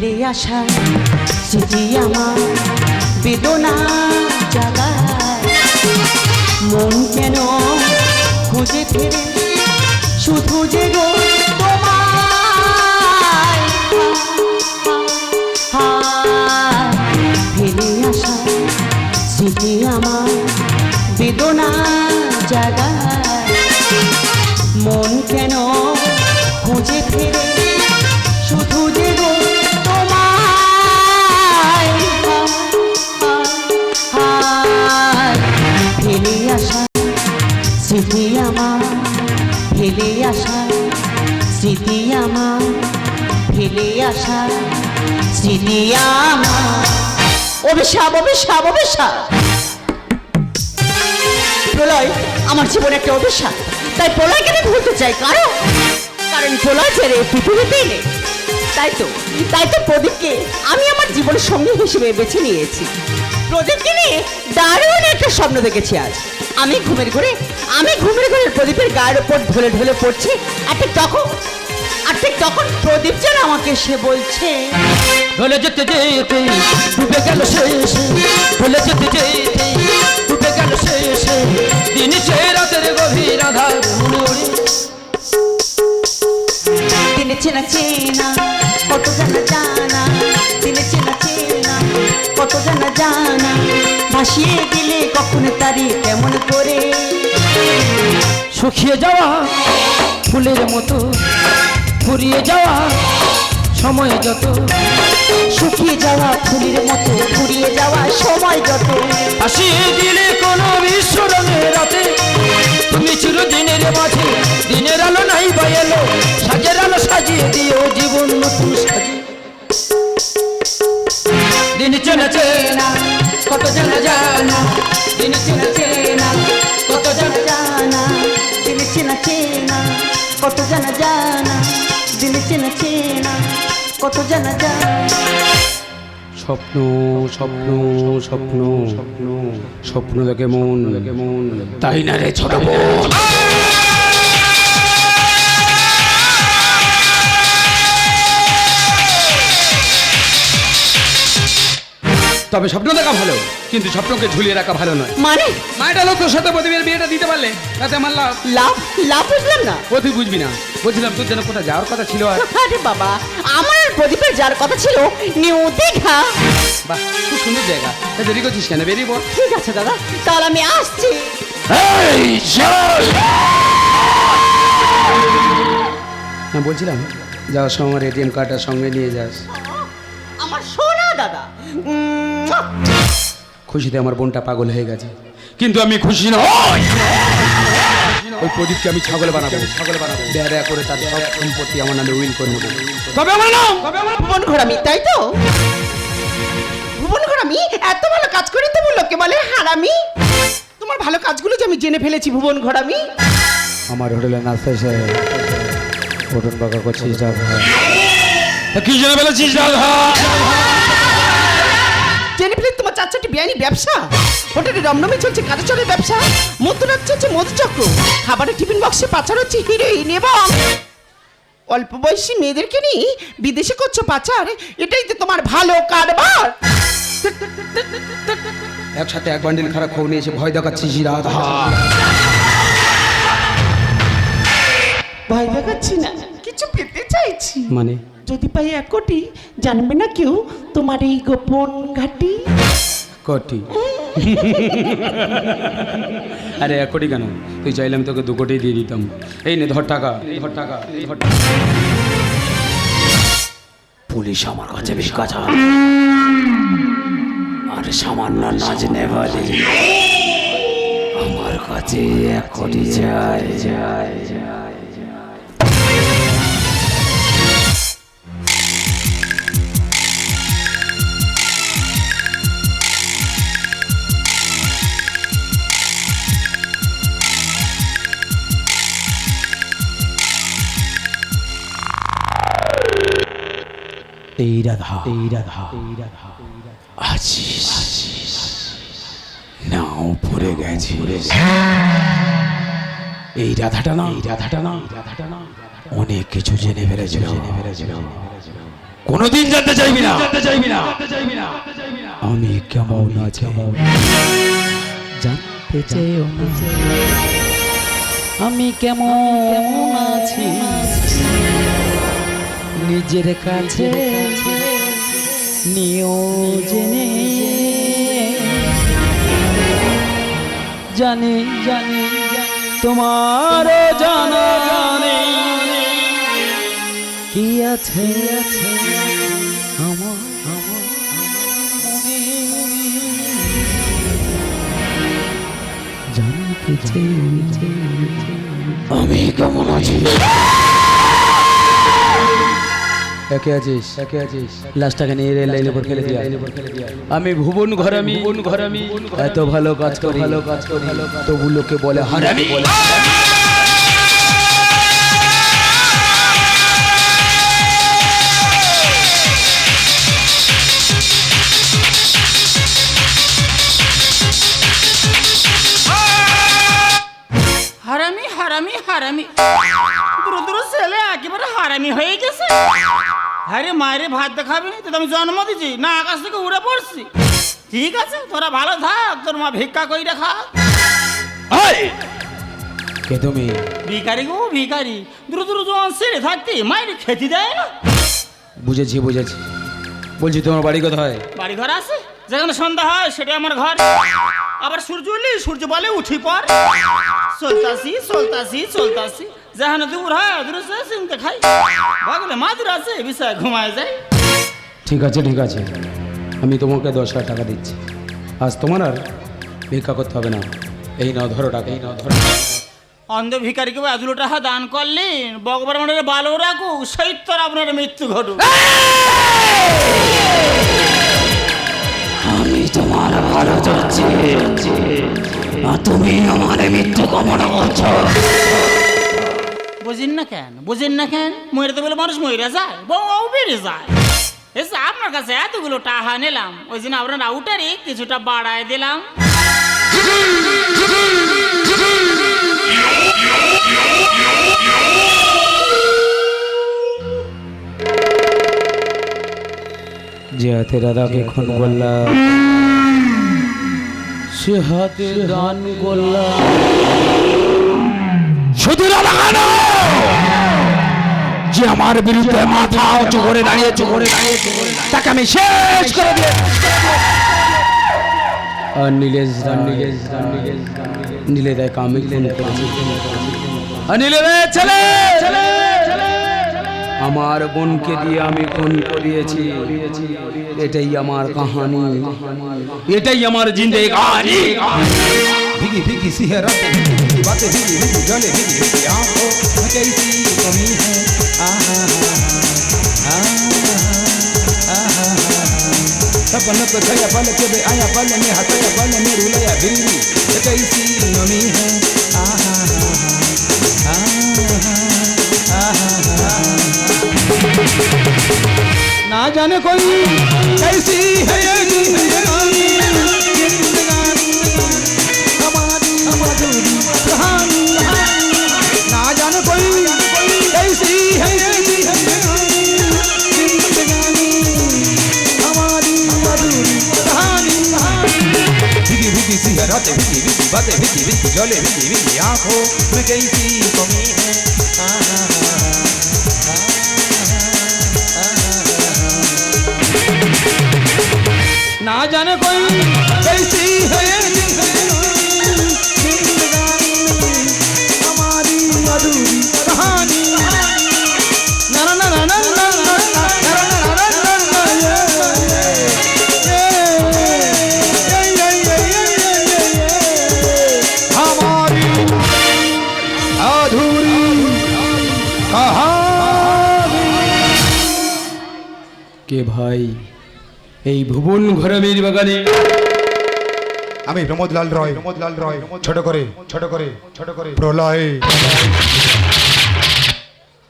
ফেলে আসা স্মৃতি আমার বেদনা জাগায় মন কেন খুঁজে ফেরে? শুধু যে গো আসা স্মৃতি অভিশাপ অভিশাপ অভিশাপ। প্রলয়, আমার জীবনে একটা অভিশাপ। তাই প্রলয়কে আমি ভুলতে চাই, কারণ? কারণ প্রলয় ছেড়ে পৃথিবীতে এলে তাই তো তাই তো প্রদীপকে আমি আমার জীবনের সঙ্গী হিসেবে বেছে নিয়েছি। প্রদীপকে নিয়ে দারুণ একটা স্বপ্ন দেখেছি আজ। আমি ঘুমের ঘুরে, আমি ঘুমের ঘুরে প্রদীপের গায়ের ওপর ঢলে ঢলে পড়ছি ঠিক তখন আর ঠিক তখন প্রদীপ যেন আমাকে সে বলছে ঢলে যেতে যেতে ডুবে গেল শেষে ঢলে যেতে যেতে ডুবে গেল শেষে। দিন সে রাতের গভীর আধার দিনে চেনা চেনা কত জানা জানা দিনে চেনা চেনা কত জানা জানা ভাসিয়ে দিলে কখন তারি কেমন করে? শুকিয়ে যাওয়া ফুলের মতো। ফুরিয়ে যাওয়া সময় যত, শুকিয়ে যাওয়া ফুলের মতো, ফুরিয়ে যাওয়া সময় যত। আসিয়ে দিলে কোনো বিশ্ব রঙের রাতে, তুমি চিরদিনের মাঝে, দিনের আলো নাই বা এলো, সাজের আলো সাজিয়ে দিও জীবন নতুন সাজে। দিন চেনা চেনা কত জানা জানা। দিন চেনা না, কত জানা জানা। দিনে চেনা না, কত জানা জানা। দিনে চেনা, কত জানা স্বপ্ন স্বপ্ন স্বপ্ন স্বপ্ন স্বপ্ন দেখে মন। তাই না রে ছোট বোন? তবে স্বপ্ন দেখা ভালো কিন্তু স্বপ্নকে ঝুলিয়ে রাখা ভালো নয়। মানে? মায়েরা লোক তোর সাথে প্রদীপের বিয়েটা দিতে পারলে তাতে আমার লাভ। লাভ? লাভ বুঝলাম না। ও তুই বুঝবি না। বলছিলাম তোর যেন কোথায় যাওয়ার কথা ছিল আর আরে বাবা আমার আর প্রদীপের যার কথা ছিল নিউ দীঘা। বাহ খুব সুন্দর জায়গা। তা দেরি করছিস কেন? বেরিয়ে পড়। ঠিক আছে দাদা তাহলে আমি আসছি। হ্যাঁ বলছিলাম যাওয়ার সময় আমার এটিএম কার্ডটা সঙ্গে নিয়ে যাস। দাদা। খুশিতে আমার বোনটা পাগল হয়ে গেছে। কিন্তু আমি খুশি না। ওই প্রদীপকে আমি ছাগল বানাবো। ছাগল বানাবো দেয়া দেয়া করে তার সব সম্পত্তি আমার নামে উইল করে নেব। তবে আমার নাম? তবে আমার ভুবন ঘোরামি তাই তো? ভুবন ঘোরামি এত ভালো কাজ করে তো লোকে বলে হারামি? তোমার ভালো কাজগুলো যে আমি জেনে ফেলেছি ভুবন ঘোরামি আমার হোটেলে নাস্তা এসে হোটেল বাঁকা করছিস দাদা কি জেনে ফেলেছিস দাদা তোমার চার চারটি বিয়ানি ব্যবসা? হোটেলে রমরমে চলছে কাঁচাচরের ব্যবসা মধ্যরাত চলছে মধুচক্র খাবারের টিফিন বক্সে পাচার হচ্ছে হিরোইন এবং অল্প বয়সী মেয়েদেরকে নিয়ে বিদেশে করছ পাচার এটাই তো তোমার ভালো কারবার। একসাথে এক বান্ডিল খারাপ খবর নিয়ে এসে ভয় দেখাচ্ছিস রাধা ভয় দেখাচ্ছি না কিছু পেতে চাইছি। মানে? যদি পাই এক কোটি জানবে না কেউ তোমার এই গোপন ঘাটি? কোটি? আরে, এক কোটি কেন? তুই চাইলাম তোকে দু কোটি দিয়ে দিতাম। এই নে, ধর টাকা ধর টাকা। পুলিশ আমার কাছে বিকাশ আর সামান্য নাচ নেভালে আমার কাছে এক কোটি যায় যায় যায় এই রাধা এই রাধা এই রাধা আছিস নাও পড়ে গেছি। এই রাধাটা না এই রাধাটা না রাধাটা না অনেক কিছু জেনে ফেলেছিল জেনে ফেলেছিল কোনোদিন জানতে চাইবি না। জানতে চাইবি না। আমি কেমন আছি? জানতে চেয়েও না। আমি কেমন আছি? নিজের কাছে নিয়েও জেনে। জানি তোমার জানা জানে। কি আছে আছে আমি কেমন আছি? একে আছিস? একে আছিস? লাস্টটাকে নিয়ে রেল লাইনের উপর ফেলে দিয়া। আমি ভুবন ঘর আমি ভুবন ঘর আমি এত ভালো কাজ করি। ভালো কাজ করি। তবু লোকে বলে হারামি। বলে হারামি হারামি হারামি। দ্রুত দ্রুত ছেলে একেবারে হারামি হয়ে গেছে। আরে মায়েরে ভাত দেখাবি তো আমি জন্ম দিছি। না আকাশ থেকে উড়ে পড়ছি। ঠিক আছে তোরা ভালো থাক তোর মা ভিক্ষা কই রাখা কে তুমি? ভিখারি গো ভিখারি। দ্রুত দ্রুত ছেড়ে থাকতি মায়ের খেতে দেয় না। বুঝেছি বুঝেছি। বলছি তোমার বাড়ি কোথায়? বাড়ি ঘর আছে যেখানে সন্ধ্যা হয় সেটা আমার ঘর। আবার সূর্য উঠলি সূর্য বলে উঠি পর। চলতাছি চলতাছি চলতাছি। যেখানে দূর হয় দূর চিনতে খাই বগলে মাদুর আছে বিষয় ঘুমায় যায় ঠিক আছে ঠিক আছে আমি তোমাকে দশ হাজার টাকা দিচ্ছি আজ তোমার আর ভিক্ষা করতে হবে না এই নাও ধরো টাকা এই নাও ধরো। অন্ধ ভিকারিকে এতগুলো টাকা দান করলেন বগবার মনের ভালো রাখুক সেই তোর আপনার মৃত্যু ঘটুক আমি তোমার ভালো চাচ্ছি তুমি আমার মৃত্যু কামনা করছ বুঝেন না কেন? বুঝেন না কেন? মরে বলে মানুষ মরে যায়। বউ বেড়ে যায়। এসে আপনার কাছে এতগুলো টাহা নিলাম ওই জন্য আপনার আউটারে কিছুটা বাড়ায় দিলাম। যে হাতে দাদাকে খুন করলাম। সে হাতে দান করলাম। শুধু দাদা কেন যে আমার বিরুদ্ধে মাথা উঁচু করে দাঁড়িয়েছে করে দাঁড়িয়েছে তাকে আমি শেষ করে দিয়ে আমার বোনকে দিয়ে আমি খুন করিয়েছি। এটাই আমার কাহানি। এটাই আমার জিন্দে কাহানি। ভিকি ভিকি है भीगी बातें भीगी भीगी गले भीगी भीगी आँखों में कैसी कमी है सपन पे छया पल के बे आया पल में हटया पल में रुलया बिल्ली कैसी नमी है आहा ना जाने कोई कैसी है ये जिंदगानी बातें विधि विधि बातें विधि विधि जले विधि विधि आँखों में कहीं सी कमी है। ना जाने कोई कैसी ভাই। এই ভুবন ঘরে বীর বাগানে। আমি প্রমোদলাল রয়। প্রমোদলাল রয় ছোট করে ছোট করে ছোট করে। প্রলয়।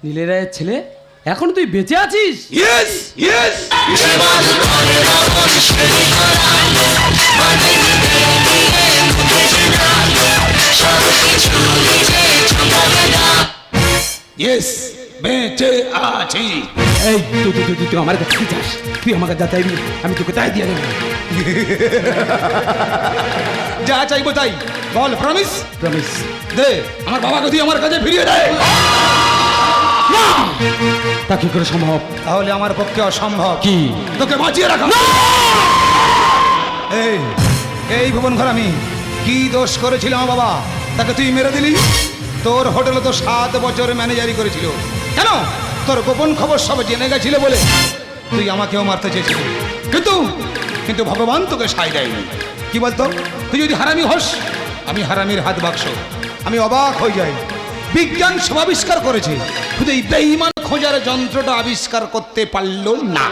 নীলে রায়ের ছেলে এখন তুই বেঁচে আছিস? ইয়েস ইয়েস ইয়েস বেঁচে আছি। এই তুই তুই তুই তুই- আমার কাছে কি চাস তুই আমার কাছে যা চাইবি আমি তোকে তাই দিয়ে দেবো। যা চাইব তাই। বল প্রমিস প্রমিস দে আমার বাবাকে তুই আমার কাছে ফিরিয়ে দে। তা কি করে সম্ভব? তাহলে আমার পক্ষে অসম্ভব। কি? তোকে বাঁচিয়ে রাখা। এই এই ভুবন ঘর আমি। কি দোষ করেছিল আমার বাবা? তাকে তুই মেরে দিলি? তোর হোটেলে তো সাত বছর ম্যানেজারি করেছিল। কেন? তোর গোপন খবর সব জেনে গেছিল বলে তুই আমাকেও মারতে চেয়েছিলি। কিন্তু কিন্তু ভগবান তোকে সাই দেয়নি। কি বলতো? তুই যদি হারামি হস, আমি হারামির হাত বাক্স। আমি অবাক হয়ে যাই। বিজ্ঞান সমাবিষ্কার করেছে। শুধু এই বেইমান খোঁজার যন্ত্রটা আবিষ্কার করতে পারল না।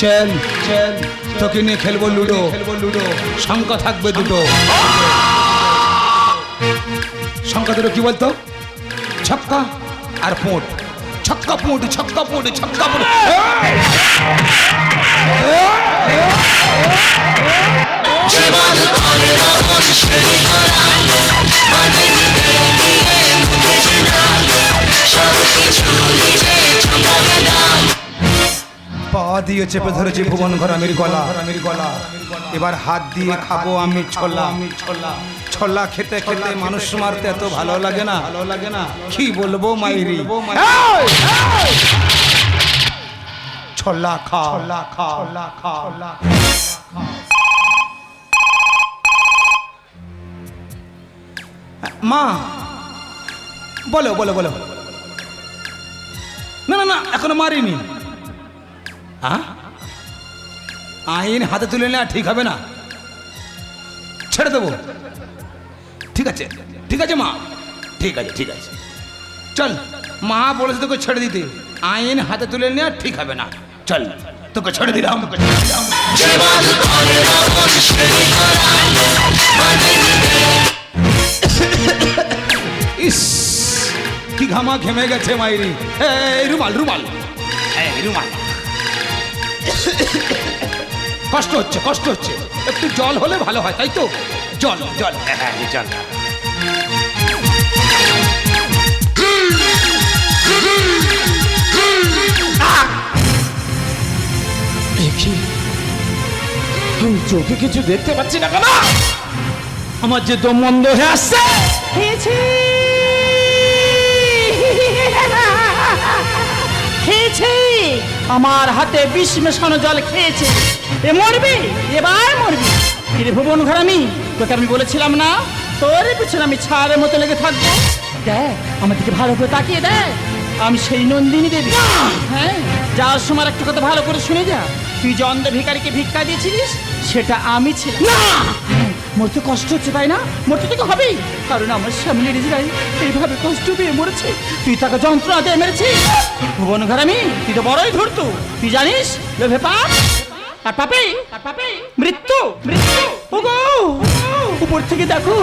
চল চল, তোকে নিয়ে খেলব লুডো। খেলব লুডো সংখ্যা থাকবে দুটো। সংখ্যা দুটো কি বলতো? ছক্কা আর পোঁট। ছক্কা পোঁট ছক্কা পোঁট ছক্কা পোঁট। পা দিয়ে চেপে ধরেছি ভুবন ঘর আমির গলা আমির গলা এবার হাত দিয়ে খাব আমি ছোলা। আমি ছোলা। ছোলা খেতে খেতে মানুষ মারতে এত ভালো লাগে না। ভালো লাগে না। কি বলব মাইরি? ছোলা খা। ছোলা খা। ছোলা খা। ছোলা মা! বলো বলো বলো। না না না এখনও মারিনি। হ্যাঁ আইন হাতে তুলে নেওয়া ঠিক হবে না। ছেড়ে দেবো। ঠিক আছে ঠিক আছে মা। ঠিক আছে ঠিক আছে। চল, মা বলেছে তোকে ছেড়ে দিতে। আইন হাতে তুলে নেওয়া ঠিক হবে না। চল, তোকে ছেড়ে দিলাম, তোকে দিলাম। ইস, কি ঘামা ঘেমে গেছে মাইরি। এই, রুমাল রুমাল। এই, রুমাল। কষ্ট হচ্ছে কষ্ট হচ্ছে। একটু জল হলে ভালো হয় তাই তো? জল জল। হ্যাঁ হ্যাঁ, জল। দেখি আমি চোখে কিছু দেখতে পাচ্ছি না কেন? আমার যে দম বন্ধ হয়ে আসছে! খেয়েছি। আমার হাতে বিষ মেশানো জল খেয়েছে। এ মরবি? এবার মরবি। কিরে ভুবন ঘর আমি তোকে আমি বলেছিলাম না? তোর পিছনে আমি ছাড়ের মতো লেগে থাকব। দেখ আমার দিকে ভালো করে তাকিয়ে দেখ। আমি সেই নন্দিনী দেবী। হ্যাঁ যাওয়ার সময় একটা কথা ভালো করে শুনে যা। তুই যে অন্ধ ভিকারিকে ভিক্ষা দিয়েছিলিস সেটা আমি ছিলাম। হ্যাঁ, মরতে কষ্ট হচ্ছে, তাই না? মরতে তো হবেই। কারণ আমার সামনে রিজরাই এইভাবে কষ্ট পেয়ে মরেছে। তুই তাকে যন্ত্রণা দিয়ে মেরেছিস। ভুবন ঘরামি তুই তো বড়ই ধরতো তুই জানিস লোভে পাপ আর পাপে? আর পাপে? মৃত্যু? মৃত্যু? ওগো! উপর থেকে দেখো,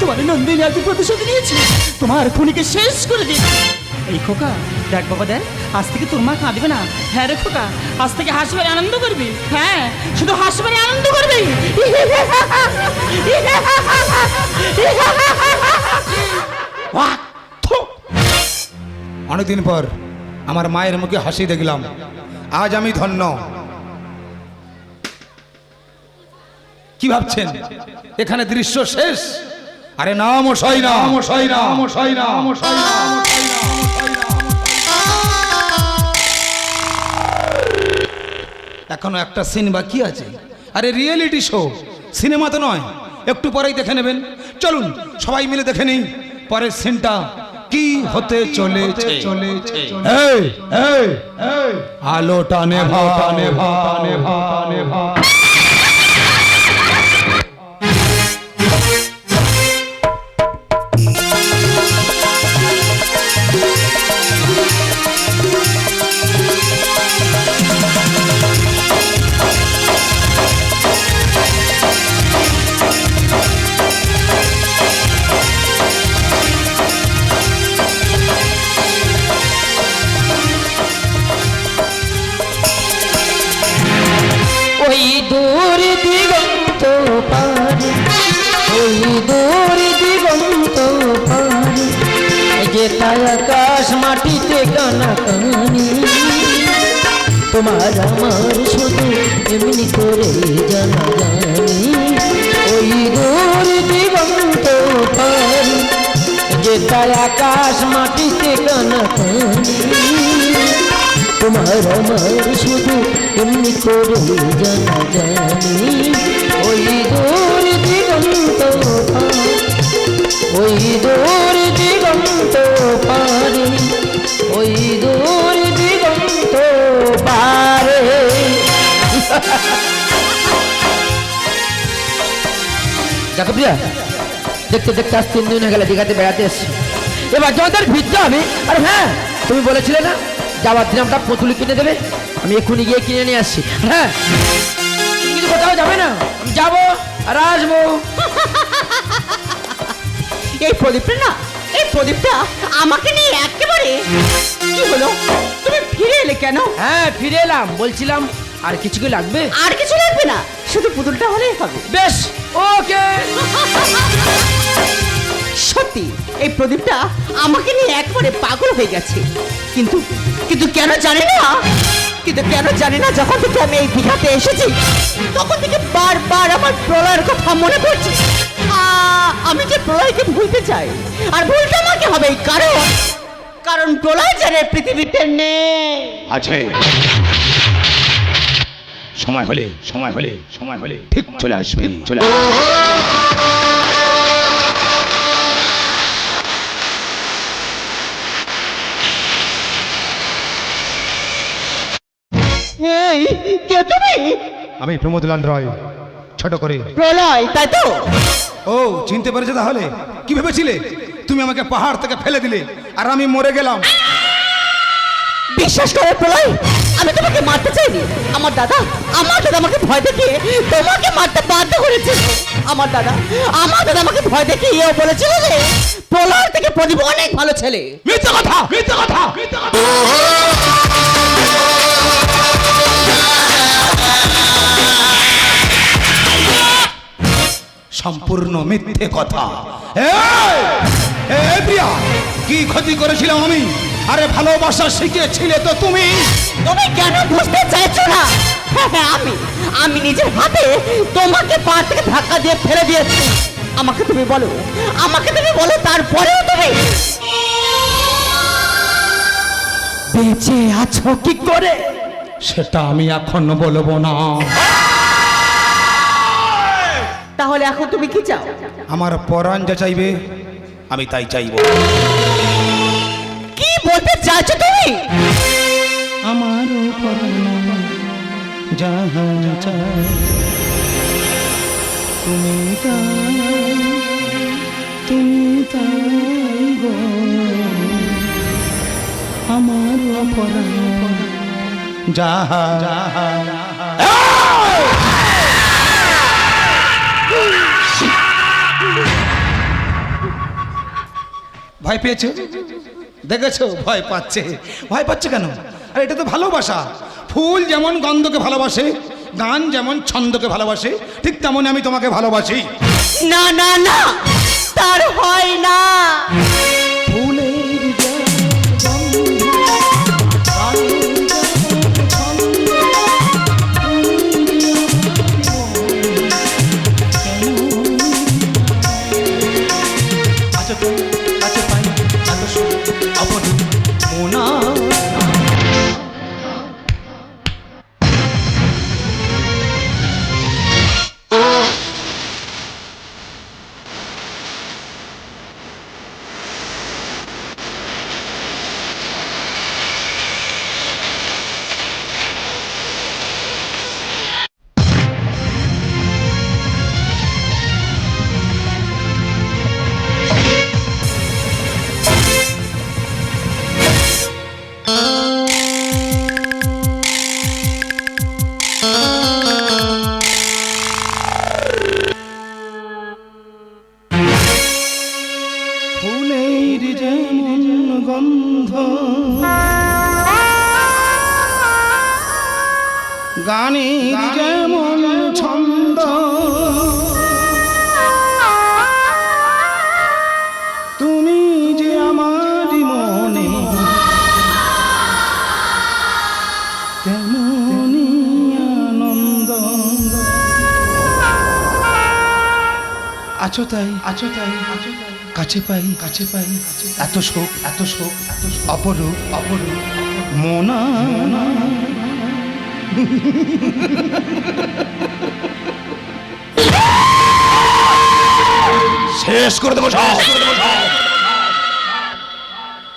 তোমার নন্দিনী আজ প্রতিশোধ নিয়েছে। তোমার খুনিকে শেষ করে দিয়েছে। এই খোকা দেখ বাবা দেখ আজ থেকে তোর মা কাঁদবে না। হ্যাঁ রে খোকা আজ থেকে হাসবে আর আনন্দ করবি। হ্যাঁ শুধু হাসবে আর আনন্দ করবি? অনেকদিন পর আমার মায়ের মুখে হাসি দেখলাম। আজ আমি ধন্য। কি ভাবছেন? এখানে দৃশ্য শেষ? আরে না মশাই না। মশাই না। মশাই না মশাই না। এখনও একটা সিন বাকি আছে। আরে রিয়েলিটি শো সিনেমা তো নয়, একটু পরেই দেখে নেবেন। চলুন, সবাই মিলে দেখে নিই, পরের সিনটা কি হতে চলেছে। এই আলোটা নেভা নেভা নেভা নেভা যে আকাশ মাটিতে কানাকানি তোমার আমার শুধু এমনি করে জানা জানি। ওই দূর দিগন্ত ওই দূর দিগন্ত পারে ওই দূর দিগন্ত পারে দেখো প্রিয়া দেখতে দেখতে আজ তিন দিন হয়ে গেল, দীঘাতে বেড়াতে এসছি। এবার তোমাদের ভিড়তে হবে আর হ্যাঁ তুমি বলেছিলে না যাওয়ার দিন আমরা পুতুলি কিনে দেবে? আমি এক্ষুনি গিয়ে কিনে নিয়ে আসছি। হ্যাঁ কিন্তু কোথাও যাবে না। আমি যাব আর আসব। এই প্রদীপটা না এই প্রদীপটা আমাকে নিয়ে একেবারে কি হলো? তুমি ফিরে এলে কেন? হ্যাঁ ফিরে এলাম। বলছিলাম আর কিছু কি লাগবে? আর কিছু লাগবে না শুধু পুতুলটা হলেই হবে। বেশ ওকে। সত্যি এই প্রদীপটা আমাকে নিয়ে একবারে পাগল হয়ে গেছে। কিন্তু কিন্তু কেন জানি না? কিন্তু কেন জানি না যখন থেকে আমি এই দীঘাতে এসেছি তখন থেকে বারবার আমার প্রলয়ের কথা মনে পড়ছে। আ, আমি যে প্রলয়কে ভুলতে চাই আর ভুলতে আমাকে হবে কারণ কারণ প্রলয় জানে পৃথিবীতে নেই। আছে সময় হলে সময় হলে সময় হলে ঠিক চলে আসবে চলে আসবে। এই কে তুমি? আমি প্রমোদলাল রয় ছোট করে। প্রলয় তাই তো? ও চিনতে পেরেছ তাহলে? কি ভেবেছিলে? তুমি আমাকে পাহাড় থেকে ফেলে দিলে আর আমি মরে গেলাম। বিশ্বাস করে প্রলয় আমি তোমাকে মারতে চাইনি। আমার দাদা আমার দাদা আমাকে ভয় দেখিয়ে তোমাকে মারতে বাধ্য করেছে। আমার দাদা আমার দাদা আমাকে ভয় দেখিয়ে এও বলেছিল যে প্রলয় থেকে প্রদীপ অনেক ভালো ছেলে। মিথ্যা কথা মিথ্যা কথা মিথ্যা কথা। সম্পূর্ণ মিথ্যে কথা। প্রিয়া কি ক্ষতি করেছিলাম আমি? আরে ভালোবাসা শিখেছিলে তো তুমি। তুমি কেন বুঝতে চাইছো না? হ্যাঁ, হ্যাঁ, আমি আমি নিজের হাতে তোমাকে পা থেকে ধাক্কা দিয়ে ফেলে দিয়েছি। আমাকে তুমি বলো আমাকে তুমি বলো তারপরেও তুমি? বেঁচে আছো কি করে? সেটা আমি এখন বলব না। তাহলে এখন তুমি কি চাও? আমার পরাণ যা চাইবে আমি তাই চাইব। কি বলতে চাইছো তুমি? আমার যাহা চাই তুমি তাই তুমি তাই গো আমার অপরাধ যাহা যাহা ভয় পেয়েছ? দেখেছ? ভয় পাচ্ছে। ভয় পাচ্ছে কেন? আর এটা তো ভালোবাসা। ফুল যেমন গন্ধকে ভালোবাসে গান যেমন ছন্দকে ভালোবাসে ঠিক তেমন আমি তোমাকে ভালোবাসি। না না না তার হয় না। ফুলের ফুলের যেমন গন্ধ। গানের যেমন ছন্দ। তুমি যে আমার মনে তেমনি আনন্দ। আছো তাই আছো তাই। কাছে পাই কাছে পাই এত শোক এত শোক এত অপরূপ অপরূপ। মোনা। শেষ করে দেবো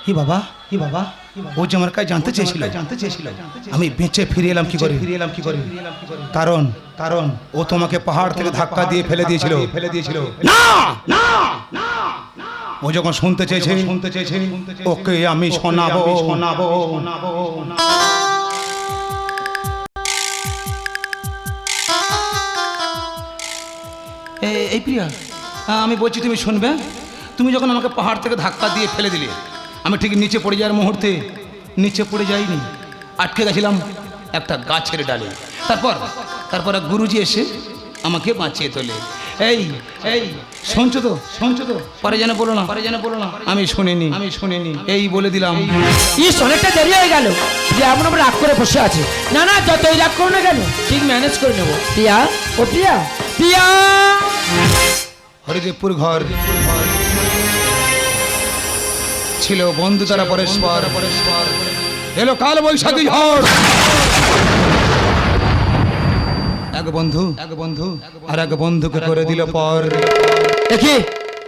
হি বাবা হি বাবা ও যে আমার কাছে জানতে চেয়েছিল। জানতে চেয়েছিল। আমি বেঁচে ফিরে এলাম কি করে? ফিরে এলাম কি করে? কারণ কারণ ও তোমাকে পাহাড় থেকে ধাক্কা দিয়ে ফেলে দিয়েছিল। ফেলে দিয়েছিল। না না না। ও যখন শুনতে চেয়েছে শুনতে চেয়েছে ওকে আমি শোনাবো? শোনাবো শোনাবো? এ- এই প্রিয়া আমি বলছি তুমি শুনবে? তুমি যখন আমাকে পাহাড় থেকে ধাক্কা দিয়ে ফেলে দিলে আমি ঠিক নিচে পড়ে যাওয়ার মুহূর্তে নিচে পড়ে যাইনি আটকে গেছিলাম একটা গাছের ডালে। তারপর তারপর এক গুরুজি এসে আমাকে বাঁচিয়ে তোলে। এই এই শুনছো তো শুনছো তো? পরে যেন বলো না পরে যেন বলো না। আমি শুনিনি। আমি শুনিনি। এই বলে দিলাম। ইস অনেকটা দেরি হয়ে গেল। যে এমন আমরা রাগ করে বসে আছে। না না যতই রাগ করো না কেন ঠিক ম্যানেজ করে নেব। প্রিয়া ও প্রিয়া প্রিয়া। হরিদেবপুর ঘর। ছিল বন্ধু তারা পরস্পর এলো কাল বৈশাখী ঝড়। এক বন্ধু এক বন্ধু আর এক বন্ধুকে করে দিল পর। দেখি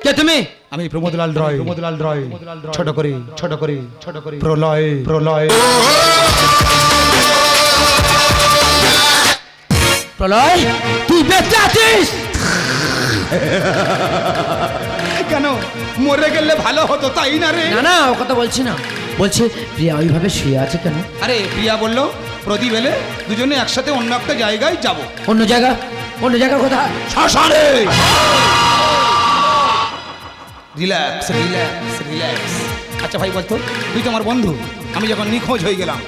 কে তুমি? আমি প্রমোদলাল রয়। প্রমোদলাল রয়। ছোট করে ছোট করে। ছোট করে। প্রলয় প্রলয়। প্রলয় তুই বেঁচে আছিস? কেন? মরে গেলে ভালো হতো তাই না রে? না না ও কথা বলছি না। বলছে প্রিয়া ওইভাবে শুয়ে আছে কেন? আরে প্রিয়া বলল প্রদীপ এলে দুজনে একসাথে অন্য একটা জায়গায় যাব। অন্য জায়গা? অন্য জায়গা কোথায় শ্মশানে! রিল্যাক্স রিল্যাক্স রিল্যাক্স আচ্ছা ভাই বলতো তুই তো আমার বন্ধু। আমি যখন নিখোঁজ হয়ে গেলাম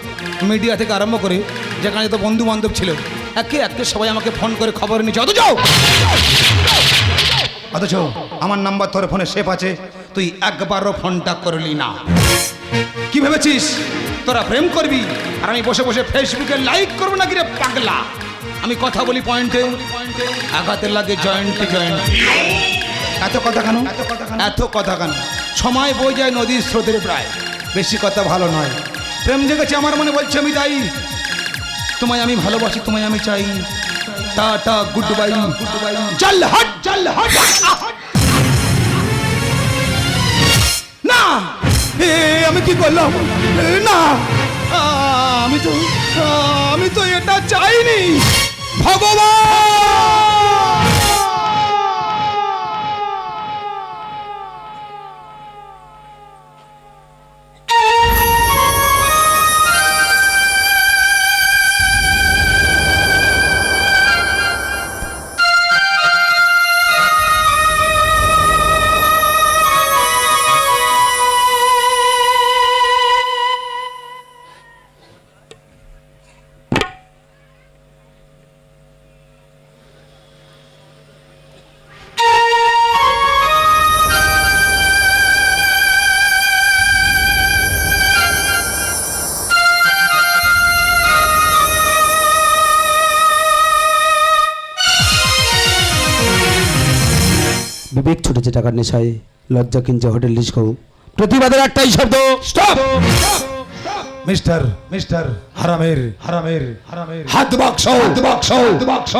মিডিয়া থেকে আরম্ভ করে যেখানে তো বন্ধু বান্ধব ছিল একে একে সবাই আমাকে ফোন করে খবর নিচ্ছে। অথচ অথচ আমার নাম্বার তোর ফোনে সেফ আছে তুই একবারও ফোনটা করলি না। কি ভেবেছিস? তোরা প্রেম করবি? আর আমি বসে বসে ফেসবুকে লাইক করব না কিরে পাগলা? আমি কথা বলি পয়েন্টে আঘাতে লাগে জয়েন্টে জয়েন্ট এত কথা কেন? এত কথা কেন? সময় বই যায় নদীর স্রোতের প্রায়। বেশি কথা ভালো নয়। প্রেম জেগেছে আমার মনে বলছে, আমি তাই তোমায় আমি ভালোবাসি, তোমায় আমি চাই। Tata good bye good bye চল হট চল হট। না! আমি কি করলাম? না। আমি তো আমি তো এটা চাইনি। ভগবান! টাকার নেশায় লজ্জা কিনছে হোটেল লিস্ট খাও প্রতিবাদের একটাই শব্দ স্টপ! মিস্টার মিস্টার হারামের হারামের হারামের। হাত বাক্স হাত বাক্স হাত বাক্স